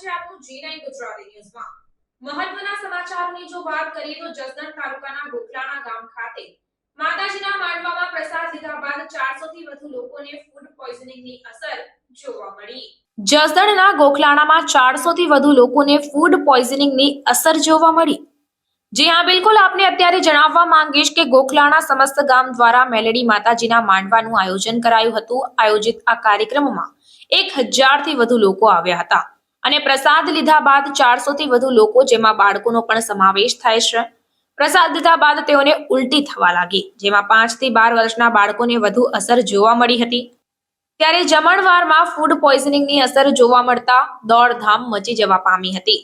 છે આપનું જી ગુજરાતી ન્યૂઝમાં. મહત્વના સમાચારની જો વાત કરીએ તો જસદણ તાલુકાના ગોખલાણા ગામ ખાતે માતાજીના માંડવામાં પ્રસાદ લીધા બાદ 400 થી વધુ લોકોને ફૂડ પોઈઝનિંગની અસર જોવા મળી. જસદણના ગોખલાણામાં ચારસો થી વધુ લોકોને ફૂડ પોઈઝનિંગની અસર જોવા મળી. જી હા, બિલકુલ આપને અત્યારે જણાવવા માંગીશ કે ગોખલાણા સમસ્ત ગામ દ્વારા મેલડી માતાજીના માંડવાનું આયોજન કરાયું હતું. આયોજિત આ કાર્યક્રમમાં એક હજારથી વધુ લોકો આવ્યા હતા. અને પ્રસાદ લીધા બાદ ચારસો થી વધુ લોકો જેમાં બાળકોનો પણ સમાવેશ થાય છે. પ્રસાદ લીધા બાદ તેઓને ઉલટી થવા લાગી, જેમાં પાંચથી બાર વર્ષના બાળકોને વધુ અસર જોવા મળી હતી. ત્યારે જમણવારમાં ફૂડ પોઈઝનિંગની અસર જોવા મળતા દોડધામ મચી જવા પામી હતી.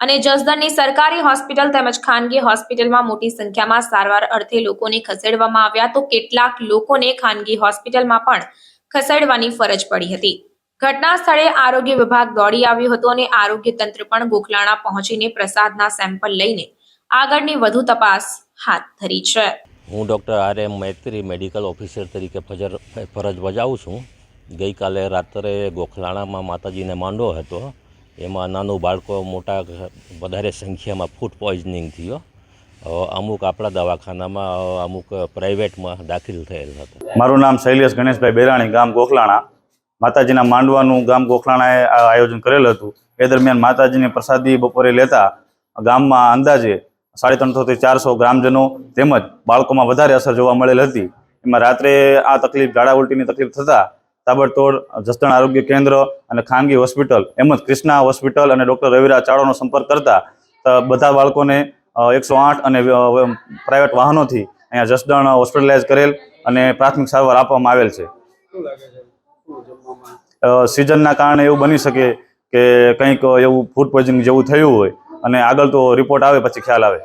અને જસદણની સરકારી હોસ્પિટલ તેમજ ખાનગી હોસ્પિટલમાં મોટી સંખ્યામાં સારવાર અર્થે લોકોને ખસેડવામાં આવ્યા, તો કેટલાક લોકોને ખાનગી હોસ્પિટલમાં પણ ખસેડવાની ફરજ પડી હતી. ઘટના સ્થળે આરોગ્ય વિભાગ દોડી આવ્યું હતું અને આરોગ્ય તંત્ર પણ ગોખલાણા પહોંચીને પ્રસાદના સેમ્પલ લઈને આગળની વધુ તપાસ હાથ ધરી છે. હું doctor R M Maitri medical officer તરીકે ફજર ફરજ બજાવું છું. ગઈકાલે રાત્રે ગોખલાણામાં માતાજીને માંડો હતો. એમાં નાનું બાળકો મોટા વધારે સંખ્યામાં ફૂડ પોઈઝનિંગ થયો. અમુક આપણા દવાખાનામાં અમુક પ્રાઇવેટમાં દાખલ થયેલ હતા. મારું નામ શૈલેષ ગણેશભાઈ બેરાણી ગામ ગોખલાણા. માતાજીના માંડવાનું ગામ ગોખલાણાએ આ આયોજન કરેલું હતું. એ દરમિયાન માતાજીની પ્રસાદી બપોરે લેતા ગામમાં અંદાજે સાડી ત્રણસોથી ચારસો ગ્રામજનો તેમજ બાળકોમાં વધારે અસર જોવા મળેલ હતી. એમાં રાત્રે આ તકલીફ ઝાડા ઉલટીની તકલીફ થતાં તાબડતોડ જસદણ આરોગ્ય કેન્દ્ર અને ખાનગી હોસ્પિટલ એમ જ ક્રિષ્ના હોસ્પિટલ અને ડૉક્ટર રવિરા ચાવડાનો સંપર્ક કરતા બધા બાળકોને એકસો આઠ અને પ્રાઇવેટ વાહનોથી અહીંયા જસદણ હોસ્પિટલાઇઝ કરેલ અને પ્રાથમિક સારવાર આપવામાં આવેલ છે? સિઝનના કારણે એવું બની શકે કે કંઈક એવું ફૂડ પોઈઝનિંગ જેવું થયું હોય અને આગળ તો રિપોર્ટ આવે પછી ખ્યાલ આવે.